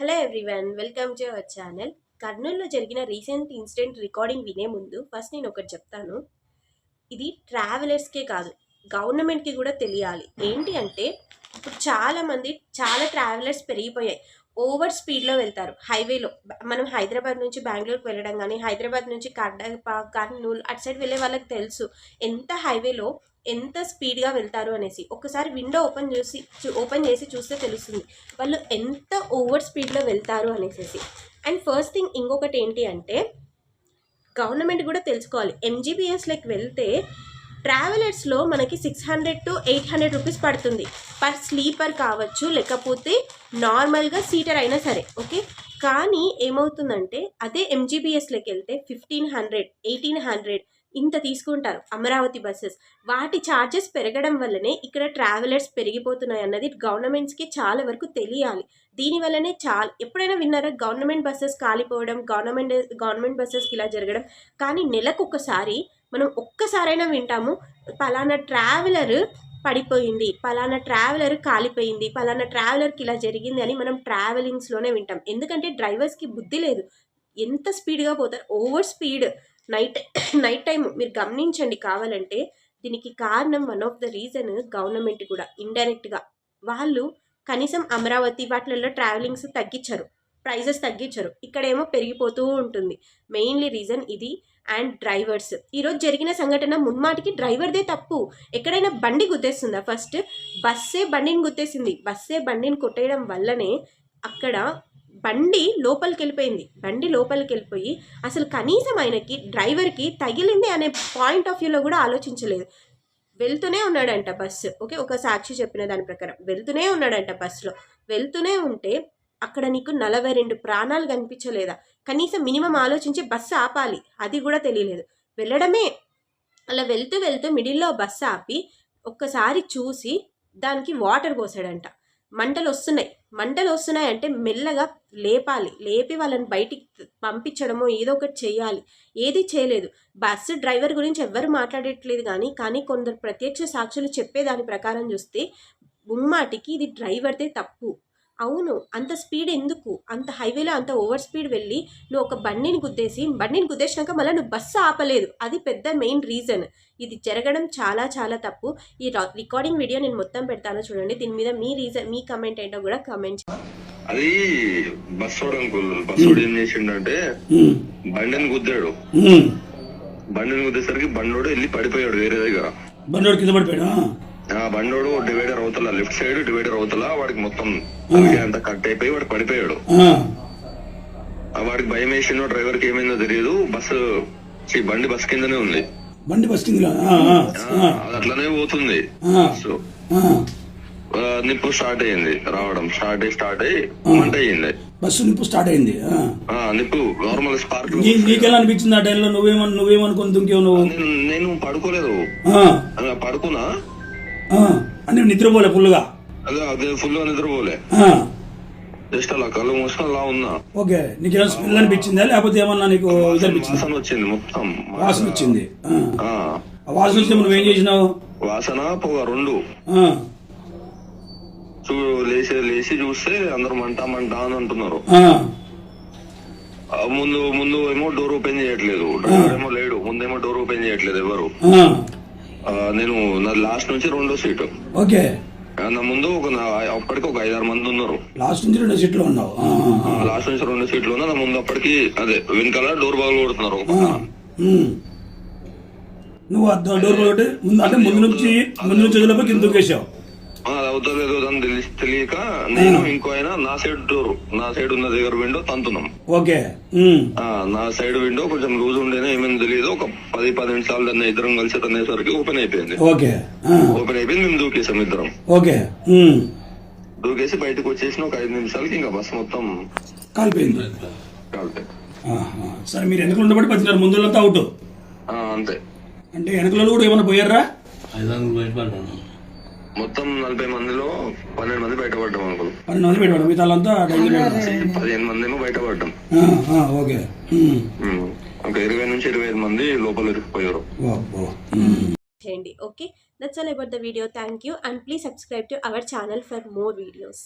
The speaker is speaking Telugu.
Hello everyone welcome to our channel. కర్నూలులో జరిగిన రీసెంట్ ఇన్సిడెంట్ రికార్డింగ్ వినే ముందు ఫస్ట్ నేను ఒకటి చెప్తాను. ఇది ట్రావెలర్స్కే కాదు గవర్నమెంట్కి కూడా తెలియాలి. ఏంటి అంటే ఇప్పుడు చాలామంది చాలా ట్రావెలర్స్ పెరిగిపోయాయి. ఓవర్ స్పీడ్లో వెళ్తారు. హైవేలో మనం హైదరాబాద్ నుంచి బెంగళూరుకి వెళ్ళడం కానీ హైదరాబాద్ నుంచి కడప కర్నూలు అటు సైడ్ వెళ్ళే వాళ్ళకి తెలుసు. ఎంత హైవేలో ఎంత స్పీడ్గా వెళ్తారు అనేసి. ఒకసారి విండో ఓపెన్ చేసి ఓపెన్ చేసి చూస్తే తెలుస్తుంది. వాళ్ళు ఎంత ఓవర్ స్పీడ్లో వెళ్తారు అనేసి అండ్ ఫస్ట్ థింగ్ ఇంకొకటి ఏంటి అంటే గవర్నమెంట్ కూడా తెలుసుకోవాలి. ఎంజీబీఎస్లోకి వెళ్తే ట్రావెలర్స్లో మనకి six hundred to eight hundred rupees పడుతుంది. పర్ స్లీపర్ కావచ్చు లేకపోతే నార్మల్గా సీటర్ అయినా సరే ఓకే? కానీ ఏమవుతుందంటే అదే ఎంజీబీఎస్లోకి వెళ్తే ఫిఫ్టీన్ హండ్రెడ్ ఎయిటీన్ హండ్రెడ్ ఇంత తీసుకుంటారు. అమరావతి బస్సెస్. వాటి ఛార్జెస్ పెరగడం వల్లనే ఇక్కడ ట్రావెలర్స్ పెరిగిపోతున్నాయి అన్నది గవర్నమెంట్స్కి చాలా వరకు తెలియాలి. దీనివల్లనే చాలా ఎప్పుడైనా విన్నారా? గవర్నమెంట్ బస్సెస్ కాలిపోవడం గవర్నమెంట్ గవర్నమెంట్ బస్సెస్కి ఇలా జరగడం. కానీ నెలకు ఒక్కసారి మనం ఒక్కసారైనా వింటాము పలానా ట్రావెలర్ పడిపోయింది పలానా ట్రావెలర్ కాలిపోయింది పలానా ట్రావెలర్కి ఇలా జరిగింది అని మనం ట్రావెలింగ్స్లోనే వింటాం. ఎందుకంటే డ్రైవర్స్కి బుద్ధి లేదు. ఎంత స్పీడ్గా పోతారు? Over speed night night time మీరు గమనించండి కావాలంటే దీనికి కారణం one of the reason government కూడా ఇండైరెక్ట్గా వాళ్ళు కనీసం అమరావతి వాటిలలో ట్రావెలింగ్స్ తగ్గించరు ప్రైజెస్ తగ్గించరు. ఇక్కడేమో పెరిగిపోతూ ఉంటుంది. మెయిన్లీ రీజన్ ఇది అండ్ డ్రైవర్స్. ఈరోజు జరిగిన సంఘటన మున్మాటికి డ్రైవర్దే తప్పు. ఎక్కడైనా బండి గుద్దేస్తుందా? ఫస్ట్ బస్సే బండిని గుద్దేసింది. బస్సే బండిని కొట్టేయడం వల్లనే అక్కడ బండి లోపలికి వెళ్ళిపోయింది బండి లోపలికి వెళ్ళిపోయి అసలు కనీసం ఆయనకి డ్రైవర్కి తగిలింది అనే పాయింట్ ఆఫ్ వ్యూలో కూడా ఆలోచించలేదు. వెళ్తూనే ఉన్నాడంట బస్సు. ఓకే ఒక సాక్షి చెప్పిన దాని ప్రకారం వెళ్తూనే ఉన్నాడంట బస్సులో. వెళ్తూనే ఉంటే అక్కడ నీకు నలభై రెండు ప్రాణాలు కనిపించలేదా? కనీసం మినిమం ఆలోచించి బస్సు ఆపాలి. అది కూడా తెలియలేదు. వెళ్ళడమే. అలా వెళ్తూ వెళ్తూ మిడిల్లో బస్సు ఆపి ఒక్కసారి చూసి దానికి వాటర్ పోసాడంట. మంటలు వస్తున్నాయి. మంటలు వస్తున్నాయి అంటే మెల్లగా లేపాలి. లేపి వాళ్ళని బయటికి పంపించడమో ఏదో ఒకటి చేయాలి. ఏది చేయలేదు. బస్సు డ్రైవర్ గురించి ఎవ్వరు మాట్లాడట్లేదు కానీ కానీ కొందరు ప్రత్యక్ష సాక్షులు చెప్పేదాని ప్రకారం చూస్తే ముమ్మాటికి ఇది డ్రైవర్దే తప్పు. అవును అంత స్పీడ్ ఎందుకు? అంత హైవేలో అంత ఓవర్ స్పీడ్ వెళ్ళి నువ్వు ఒక బండిని గుద్దేసి బండిని గుద్దేసినాక మళ్ళీ నువ్వు బస్సు ఆపలేదు. అది పెద్ద మెయిన్ రీజన్. ఇది జరగడం చాలా చాలా తప్పు. ఈ రికార్డింగ్ వీడియో నేను మొత్తం పెడతాను చూడండి. దీని మీద మీ రీజన్ మీ కమెంట్ ఏంటో కూడా కమెంట్ అది బస్సోడు అంకుల్ బస్సోడు ఏం చేసిండంటే బండిని గుద్దాడు. బండిని గుద్దేసరికి బండోడు వెళ్ళి పడిపోయాడు వేరే దగ్గర. బండోడు కింద పడిపోయాడు? ఆ బండోడు డివైడర్ అవతల లెఫ్ట్ సైడ్ డివైడర్ అవతల వాడికి మొత్తం అంతా కట్ అయిపోయి వాడు పడిపోయాడు. వాడికి భయం వేసిందో డ్రైవర్కి ఏమైందో తెలియదు. బస్సు బండి బస్ కిందనే ఉంది. బండి బస్ కింద అది అట్లనే పోతుంది. ఆ, నిప్పు స్టార్ట్ అయ్యింది రావడం. స్టార్ట్ అయ్యి స్టార్ట్ అయ్యి మంట అయ్యింది. బస్సు నిప్పు స్టార్ట్ అయింది నిప్పు నార్మల్ స్పార్క్ నీకెలా అనిపించింది ఆ టైంలో? నువ్వేమను నువ్వేమనుకుని దుంకేవు నువ్వు? నేను పడుకోలేదు. పడుకున్నా. అంటే నిద్రపోలే ఫుల్గా అదే అదే ఫుల్గా నిద్రపోలే జస్ట్ అలా కళ్ళు మూసుకొని అలా ఉన్నా. ఓకే నీకు ఏమైనా స్మెల్ అనిపించిందా? లేకపోతే ఏమన్నా నీకు ఇది అనిపించిందా? వాసన వచ్చింది మొత్తం. వాసన వచ్చింది ఆ. వాసన వచ్చినప్పుడు నువ్వేం చేసినావు? వాసన పొగ రెండు. లేచి లేచి చూస్తే అందరూ మంట మంట అని అంటున్నారు. ముందు ముందు ఏమో డోర్ ఓపెన్ చేయట్లేదు. డ్రైవర్ ఏమో లేడు. ముందేమో డోర్ ఓపెన్ చేయట్లేదు ఎవరు. నేను నా లాస్ట్ నుంచి రెండో సీటు ఓకే. నా ముందు ఒక అప్పటికి ఒక ఐదారు మంది ఉన్నారు. లాస్ట్ నుంచి రెండు సీట్లో ఉన్నావు. లాస్ట్ నుంచి రెండు సీట్లు ఉన్నా నా ముందు అప్పటికి అదే వెనకాల డోర్ బాగా కొడుతున్నారు. నువ్వు డోర్ ముందు అంటే ముందు నుంచి ముందు నుంచి వదిలేపై అది అవుతలేదు అని తెలిసి తెలియక నేను. ఇంకో ఆయన నా సైడ్ డోర్ నా సైడ్ ఉన్న దగ్గర విండో తంతున్నాం ఓకే. నా సైడ్ విండో కొంచెం లూజ్ ఉండేనే ఏమేమి తెలియదు. ఒక పది పది నిమిషాలు దాన్ని ఇద్దరం కలిసి తనేసరికి ఓపెన్ అయిపోయింది. ఓకే. ఓపెన్ అయిపోయింది మేము దూకేసాం ఇద్దరం. ఓకే. దూకేసి బయటకు వచ్చేసిన ఒక ఐదు నిమిషాలకి ఇంకా బస్ మొత్తం కాలిపోయింది. కాలిపోయింది. సరే మీరు వెనకలు ఉండబట్టి పచ్చినారు ముందులంతా అవుట్. ఆ అంతే. అంటే వెనకలలో కూడా ఏమైనా పోయారా? మొత్తం నలభై మందిలో పన్నెండు మంది బయటపడ్డాం అనుకో పన్నెండు మంది పెట్టాడు మిగతా వాళ్ళంతా డైలీ పదిహేను మంది ఏమో బయటపడ్డాం ఓకే. ఒక ఇరవై నుంచి ఇరవై ఐదు మంది లోపల ఇరుక్కుపోయారు. చేయండి. Okay. That's all about the video. Thank you. And please subscribe to our channel for more videos.